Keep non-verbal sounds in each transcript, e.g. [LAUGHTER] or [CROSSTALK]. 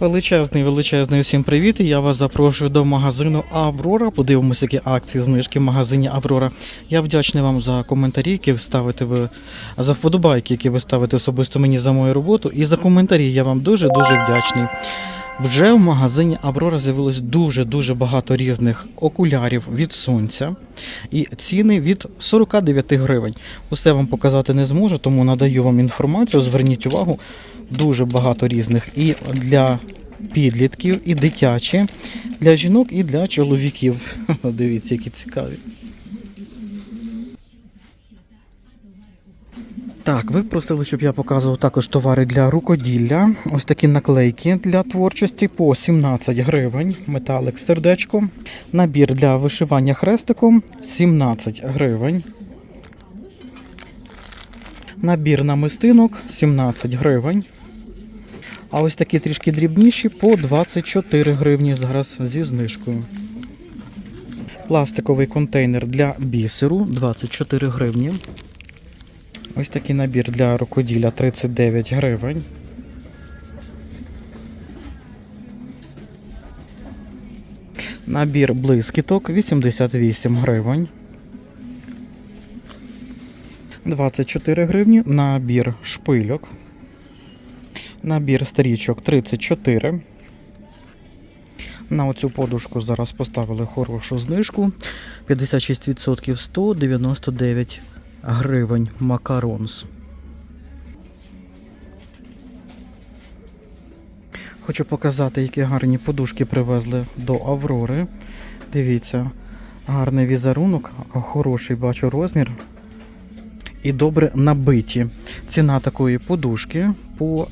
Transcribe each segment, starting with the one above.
Величезний, величезний усім привіт. Я вас запрошую до магазину Аврора. Подивимося, які акції знижки в магазині Аврора. Я вдячний вам за коментарі, які ви ставите ви за вподобайки, які ви ставите особисто мені за мою роботу. І за коментарі я вам дуже дуже вдячний. Вже в магазині Аврора з'явилось дуже дуже багато різних окулярів від сонця і ціни від 49 гривень. Усе вам показати не зможу, тому надаю вам інформацію. Зверніть увагу, дуже багато різних і для підлітків, і дитячі, для жінок, і для чоловіків. [LAUGHS] Дивіться, які цікаві. Так, ви просили, щоб я показував також товари для рукоділля. Ось такі наклейки для творчості по 17 гривень. Металик сердечко. Набір для вишивання хрестиком 17 гривень. Набір намистинок 17 гривень. А ось такі трішки дрібніші по 24 гривні зараз зі знижкою. Пластиковий контейнер для бісеру 24 гривні. Ось такий набір для рукоділля 39 гривень. Набір блискіток 88 гривень. 24 гривні. Набір шпильок. Набір стрічок 34. На оцю подушку зараз поставили хорошу знижку. 56% 199 гривень макаронс. Хочу показати, які гарні подушки привезли до Аврори. Дивіться, гарний візерунок, хороший бачу розмір. І добре набиті. Ціна такої подушки по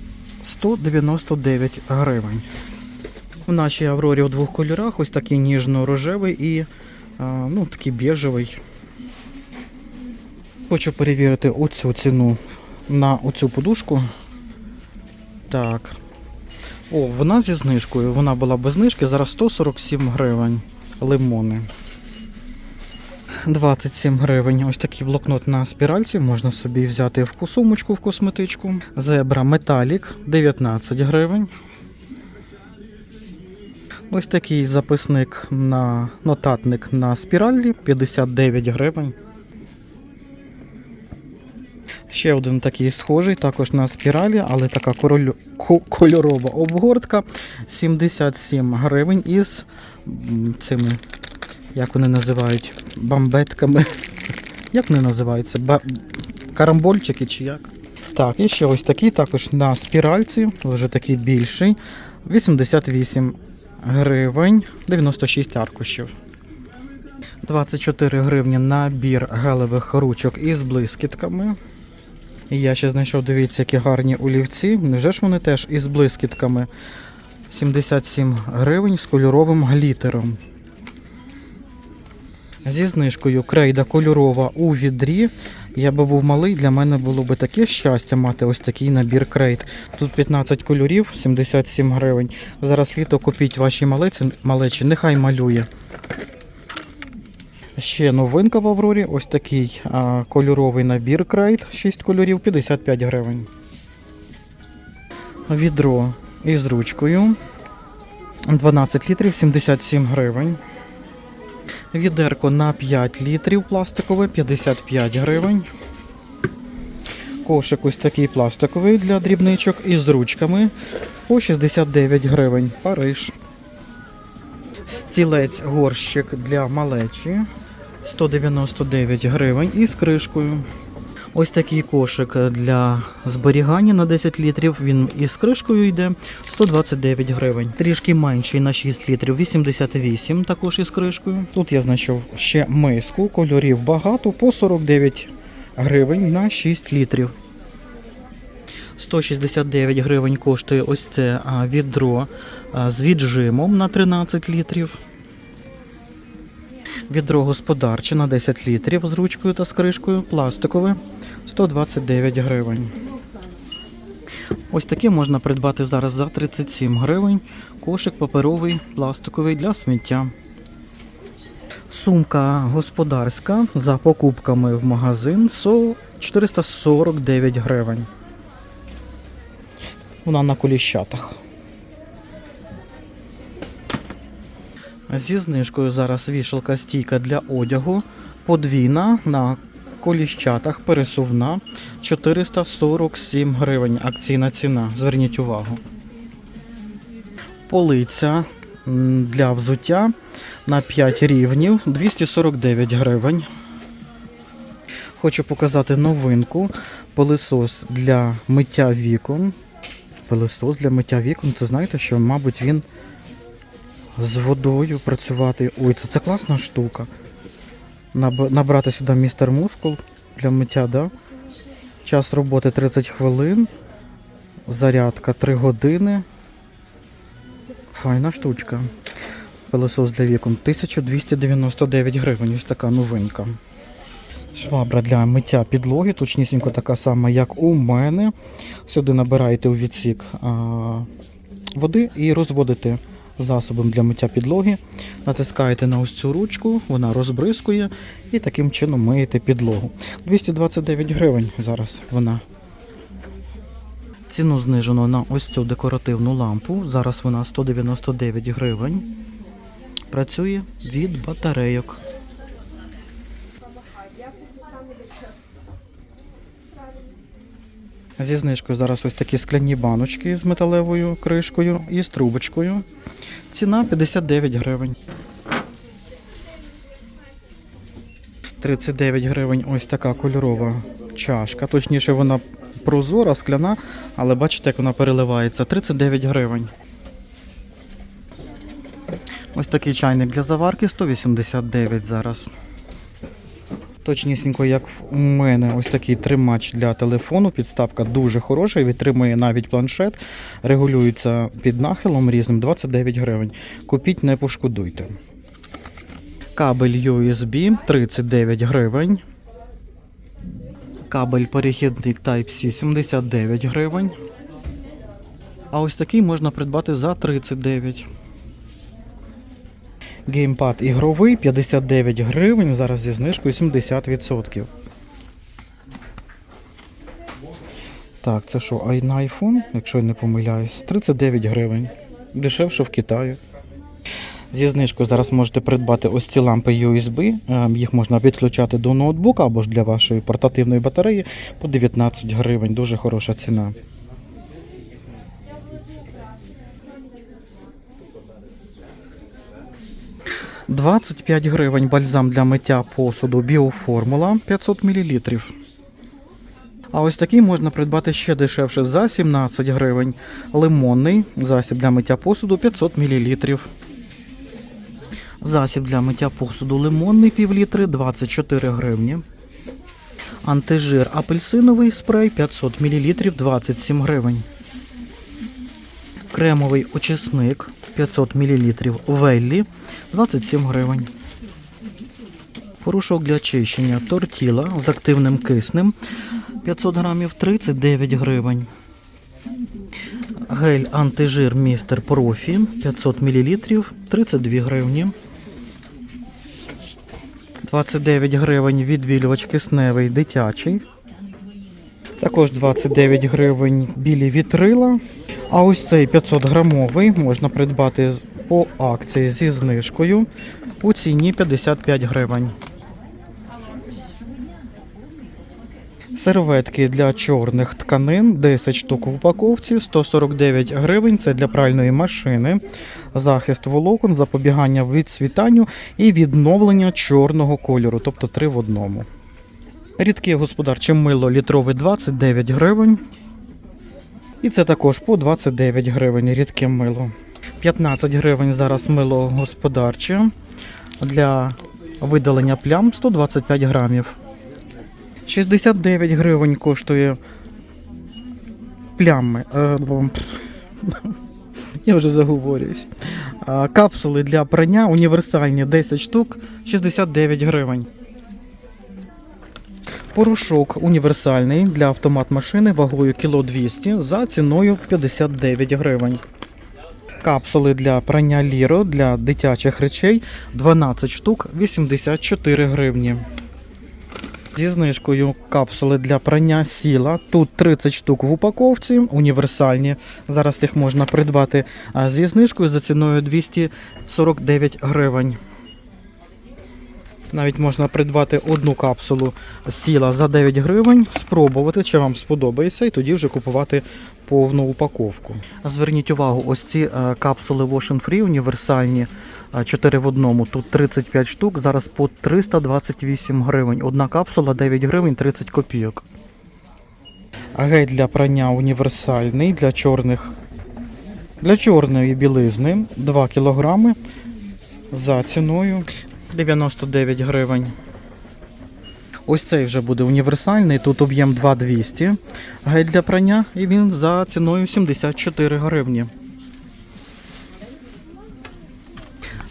199 гривень. В нашій Аврорі у двох кольорах, ось такий ніжно-рожевий і ну, такий біжевий. Хочу перевірити оцю ціну на оцю подушку. Так. О, вона зі знижкою. Вона була без знижки, зараз 147 гривень. Лимони. 27 гривень. Ось такий блокнот на спіральці. Можна собі взяти в сумочку в косметичку. Зебра Металік 19 гривень. Ось такий записник на нотатник на спіралі 59 гривень. Ще один такий схожий, також на спіралі, але така кольорова обгортка. 77 гривень із цими, як вони називають, бамбетками. Як вони називаються? Ба... Карамбольчики чи як? Так, і ще ось такий, також на спіральці, вже такий більший. 88 гривень, 96 аркушів. 24 гривні набір гелевих ручок із блискітками. І я ще знайшов, дивіться, які гарні олівці. Невже ж вони теж із блискітками? 77 гривень з кольоровим глітером. Зі знижкою крейда кольорова у відрі. Я би був малий, для мене було би таке щастя мати ось такий набір крейд. Тут 15 кольорів, 77 гривень. Зараз літо купіть вашій малеці, малечі, нехай малює. Ще новинка в Аврорі. Ось такий а, кольоровий набір крейд, 6 кольорів, 55 гривень. Відро із ручкою. 12 літрів, 77 гривень. Відерко на 5 літрів пластикове, 55 гривень. Кошик ось такий пластиковий для дрібничок із ручками по 69 гривень. Париж. Стілець горщик для малечі 199 гривень із кришкою. Ось такий кошик для зберігання на 10 літрів. Він із кришкою йде 129 гривень. Трішки менший на 6 літрів 88, також із кришкою. Тут я знайшов ще миску, кольорів багато по 49 гривень на 6 літрів. 169 гривень коштує ось це відро з віджимом на 13 літрів. Відро господарче на 10 літрів з ручкою та з кришкою, пластикове 129 гривень. Ось таке можна придбати зараз за 37 гривень. Кошик паперовий, пластиковий для сміття. Сумка господарська за покупками в магазин со 449 гривень. Вона на коліщатах. Зі знижкою зараз вішалка стійка для одягу. Подвійна на коліщатах пересувна 447 гривень. Акційна ціна. Зверніть увагу. Полиця для взуття на 5 рівнів 249 гривень. Хочу показати новинку. Пилисос для миття вікон. Пилисос для миття вікон. Це знаєте, що, мабуть, він з водою працювати. Ой, це, це класна штука. Наб- Набрати сюди містер мускул для миття, да? Час роботи 30 хвилин. Зарядка 3 години. Файна штучка. Пилосос для вікон 1299 гривень. Ось така новинка. Швабра для миття підлоги, точнісінько така сама, як у мене. Сюди набираєте у відсік а, води і розводите засобом для миття підлоги. Натискаєте на ось цю ручку, вона розбризкує і таким чином миєте підлогу. 229 гривень зараз вона. Ціну знижено на ось цю декоративну лампу. Зараз вона 199 гривень. Працює від батарейок. Зі знижкою зараз ось такі скляні баночки з металевою кришкою і з трубочкою. Ціна 59 гривень. 39 гривень ось така кольорова чашка. Точніше, вона прозора, скляна, але бачите, як вона переливається. 39 гривень. Ось такий чайник для заварки 189 зараз. Точнісінько, як у мене, ось такий тримач для телефону. Підставка дуже хороша, відтримує навіть планшет, регулюється під нахилом різним 29 гривень. Купіть, не пошкодуйте. Кабель USB 39 гривень. Кабель перехідник Type-C 79 гривень. А ось такий можна придбати за 39. Геймпад ігровий 59 гривень, зараз зі знижкою 70%. Так, це що, ай- на iPhone, якщо я не помиляюсь, 39 гривень. Дешевше в Китаї. Зі знижкою зараз можете придбати ось ці лампи USB. е, Їх можна підключати до ноутбука або ж для вашої портативної батареї по 19 гривень. Дуже хороша ціна. – 25 гривень бальзам для миття посуду Біоформула 500 мл. А ось такий можна придбати ще дешевше за 17 гривень. Лимонний засіб для миття посуду 500 мл. Засіб для миття посуду лимонний півлітри 24 гривні. Антижир апельсиновий спрей 500 мл 27 гривень. Кремовий очисник 500 мл Веллі 27 гривень. Порошок для очищення тортіла з активним киснем 500 грамів 39 гривень. Гель антижир містер профі 500 мл 32 гривні. 29 гривень відбілювач кисневий дитячий. Також 29 гривень білі вітрила. А ось цей 500 грамовий можна придбати по акції зі знижкою у ціні 55 гривень. Серветки для чорних тканин 10 штук в упаковці, 149 гривень. Це для пральної машини. Захист волокон, запобігання відцвітанню і відновлення чорного кольору, тобто 3 в одному. Рідке господарче мило літрове 29 гривень. І це також по 29 гривень рідке мило. 15 гривень зараз мило господарче для видалення плям 125 грамів. 69 гривень коштує плями. Е, [LAUGHS] Я вже заговорююсь. Капсули для прання універсальні 10 штук 69 гривень. Порошок універсальний для автомат машини вагою кіло 200 за ціною 59 гривень. Капсули для прання ліро для дитячих речей 12 штук 84 гривні. Зі знижкою капсули для прання сіла. Тут 30 штук в упаковці, універсальні. Зараз їх можна придбати а, зі знижкою за ціною 249 гривень. Навіть можна придбати одну капсулу сіла за 9 гривень, спробувати, чи вам сподобається, і тоді вже купувати повну упаковку. Зверніть увагу, ось ці е, капсули Wash Free універсальні, 4 в одному. Тут 35 штук, зараз по 328 гривень. Одна капсула 9 гривень 30 копійок. Гель для прання універсальний для чорних. Для чорної білизни 2 кілограми за ціною 99 гривень. Ось цей вже буде універсальний. Тут об'єм 2200 гель для прання, і він за ціною 74 гривні.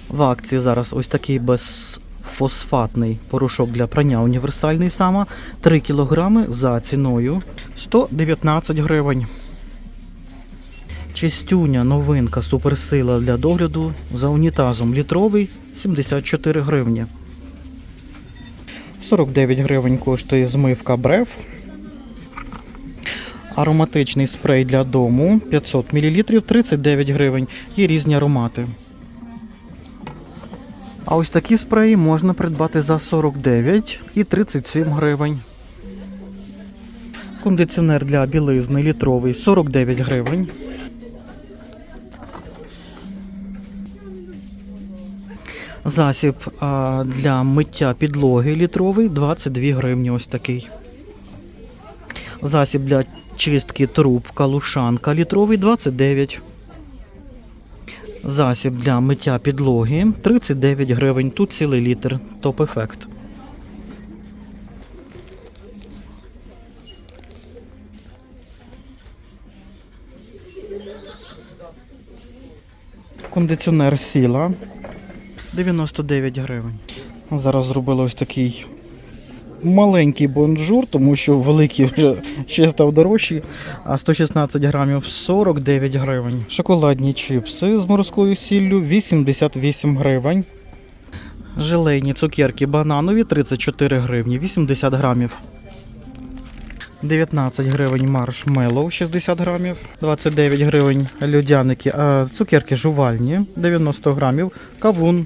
В акції зараз ось такий безфосфатний порошок для прання універсальний сама 3 кг за ціною 119 гривень. Чистюня новинка суперсила для догляду за унітазом літровий 74 гривні. 49 гривень коштує змивка Брев. Ароматичний спрей для дому 500 мл 39 гривень. Є різні аромати. А ось такі спреї можна придбати за 49 і 37 гривень. Кондиціонер для білизни літровий 49 гривень. Засіб для миття підлоги літровий 22 гривні. Ось такий. Засіб для чистки труб калушанка літровий 29. Засіб для миття підлоги 39 гривень. Тут цілий літр. Топ ефект. Кондиціонер сіла 99 гривень. Зараз зробили ось такий маленький бонжур, тому що великий вже [LAUGHS] ще став дорожчий, а 116 грамів 49 гривень. Шоколадні чіпси з морською сіллю 88 гривень. Желейні цукерки бананові 34 гривні, 80 грамів. 19 гривень маршмеллоу 60 грамів, 29 гривень льодяники, а цукерки жувальні 90 грамів, кавун.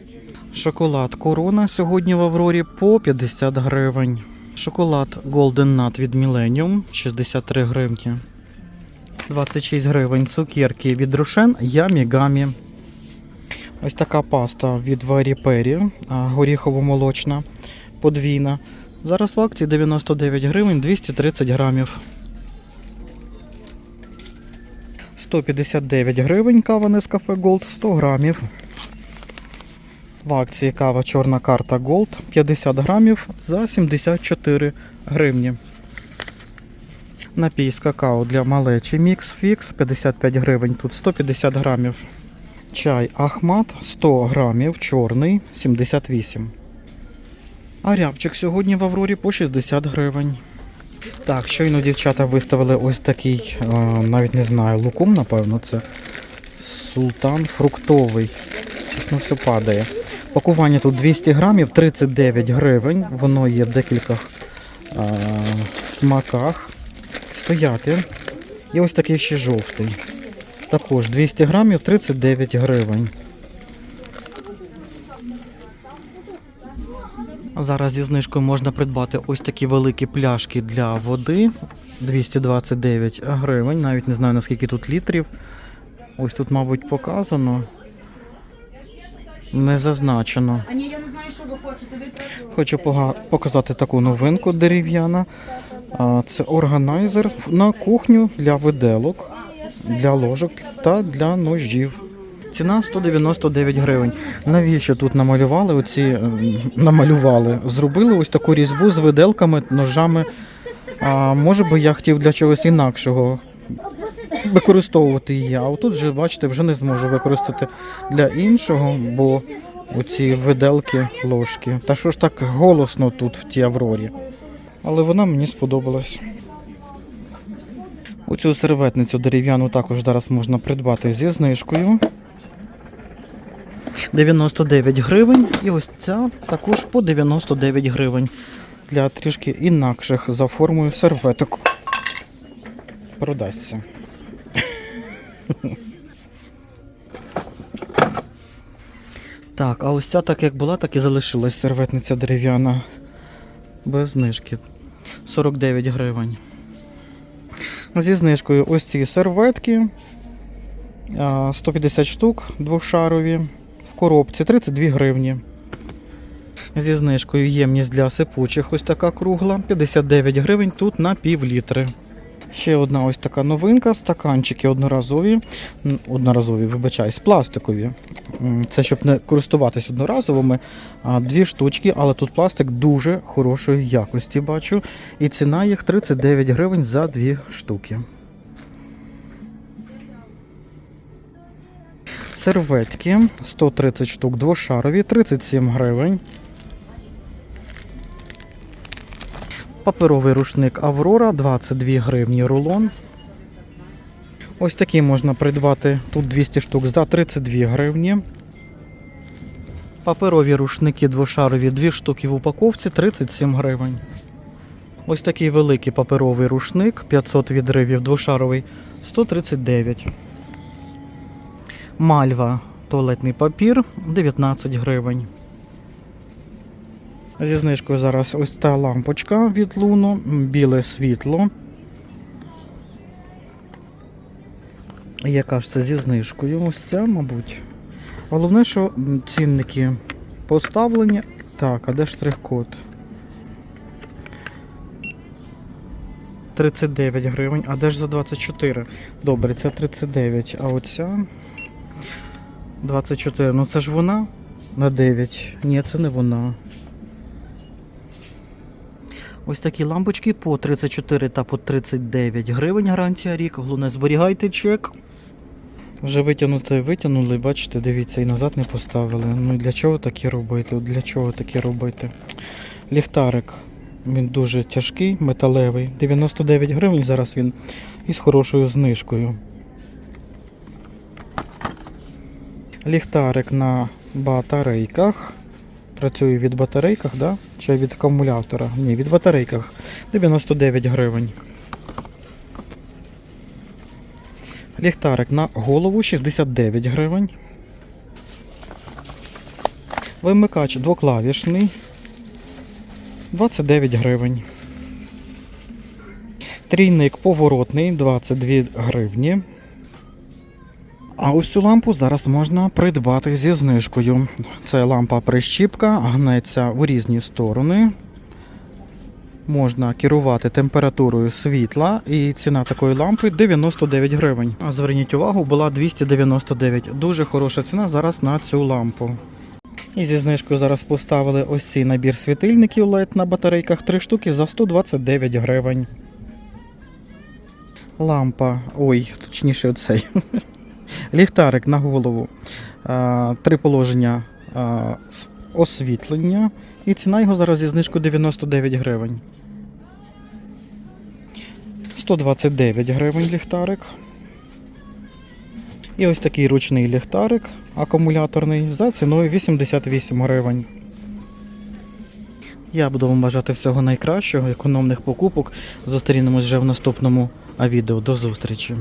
Шоколад Корона сьогодні в Аврорі по 50 гривень. Шоколад Golden Nut від Millennium 63 гривні. 26 гривень цукерки від Рошен Ямі Гамі. Ось така паста від Варі Пері, горіхово-молочна, подвійна. Зараз в акції 99 гривень 230 грамів. 159 гривень кава Nescafe Gold 100 грамів. В акції кава чорна карта Gold 50 грамів за 74 гривні. Напій з какао для малечі Mix Fix 55 гривень, тут 150 грамів. Чай Ахмат 100 грамів, чорний 78. А рябчик сьогодні в Аврорі по 60 гривень. Так, щойно дівчата виставили ось такий, е, навіть не знаю, лукум, напевно, це султан фруктовий. Чесно, все падає. Пакування тут 200 грамів, 39 гривень. Воно є в декількох е, смаках. Стояти. І ось такий ще жовтий. Також 200 грамів, 39 гривень. Зараз зі знижкою можна придбати ось такі великі пляшки для води. 229 гривень. Навіть не знаю наскільки тут літрів. Ось тут, мабуть, показано. Не зазначено. А я не знаю, що ви хочете. Ви Хочу показати таку новинку дерев'яна. Це органайзер на кухню для виделок, для ложок та для ножів. Ціна 199 гривень. Навіщо тут намалювали? Оці ем, намалювали? Зробили ось таку різьбу з виделками, ножами. А може би я хотів для чогось інакшого використовувати її. А отут вже, бачите, вже не зможу використати для іншого, бо оці виделки, ложки. Та що ж так голосно тут в тій Аврорі. Але вона мені сподобалась. Оцю серветницю дерев'яну також зараз можна придбати зі знижкою. 99 гривень. І ось ця також по 99 гривень. для трішки інакших за формою серветок. Продасться. Так, а ось ця так як була, так і залишилась серветниця дерев'яна. Без знижки. 49 гривень. Зі знижкою ось ці серветки. 150 штук двошарові. В коробці 32 гривні. Зі знижкою ємність для сипучих ось така кругла. 59 гривень тут на пів літри. Ще одна ось така новинка. Стаканчики одноразові. Одноразові, вибачаюсь, пластикові. Це щоб не користуватись одноразовими. Дві штучки, але тут пластик дуже хорошої якості, бачу. І ціна їх 39 гривень за дві штуки. Серветки 130 штук двошарові, 37 гривень. Паперовий рушник Аврора 22 гривні рулон. Ось такий можна придбати тут 200 штук за 32 гривні. Паперові рушники двошарові 2 штуки в упаковці 37 гривень. Ось такий великий паперовий рушник 500 відривів двошаровий 139. Мальва туалетний папір 19 гривень. Зі знижкою зараз ось та лампочка від Луно, біле світло. Яка ж це зі знижкою? Ось ця, мабуть. Головне, що цінники поставлені. Так, а де штрих-код? 39 гривень, а де ж за 24? Добре, це 39, а оця 24. Ну це ж вона на 9. Ні, це не вона. Ось такі лампочки по 34 та по 39 гривень гарантія рік. Головне, зберігайте чек. Вже витягнути витягнули, бачите, дивіться, і назад не поставили. Ну для чого таке робити? Для чого таке робити? Ліхтарик. Він дуже тяжкий, металевий. 99 гривень зараз він із хорошою знижкою. Ліхтарик на батарейках. Працює від батарейках, да? Чи від акумулятора? Ні, від батарейках. 99 гривень. Ліхтарик на голову 69 гривень. Вимикач двоклавішний 29 гривень. Трійник поворотний 22 гривні. А ось цю лампу зараз можна придбати зі знижкою. Це лампа прищіпка, гнеться в різні сторони. Можна керувати температурою світла, і ціна такої лампи 99 гривень. А зверніть увагу, була 299. Дуже хороша ціна зараз на цю лампу. І зі знижкою зараз поставили ось цей набір світильників LED на батарейках 3 штуки за 129 гривень. Лампа, ой, точніше, оцей. Ліхтарик на голову. Три положення з освітлення. І ціна його зараз зі знижкою 99 гривень. 129 гривень ліхтарик. І ось такий ручний ліхтарик акумуляторний за ціною 88 гривень. Я буду вам бажати всього найкращого, економних покупок. Зустрінемось вже в наступному відео. До зустрічі!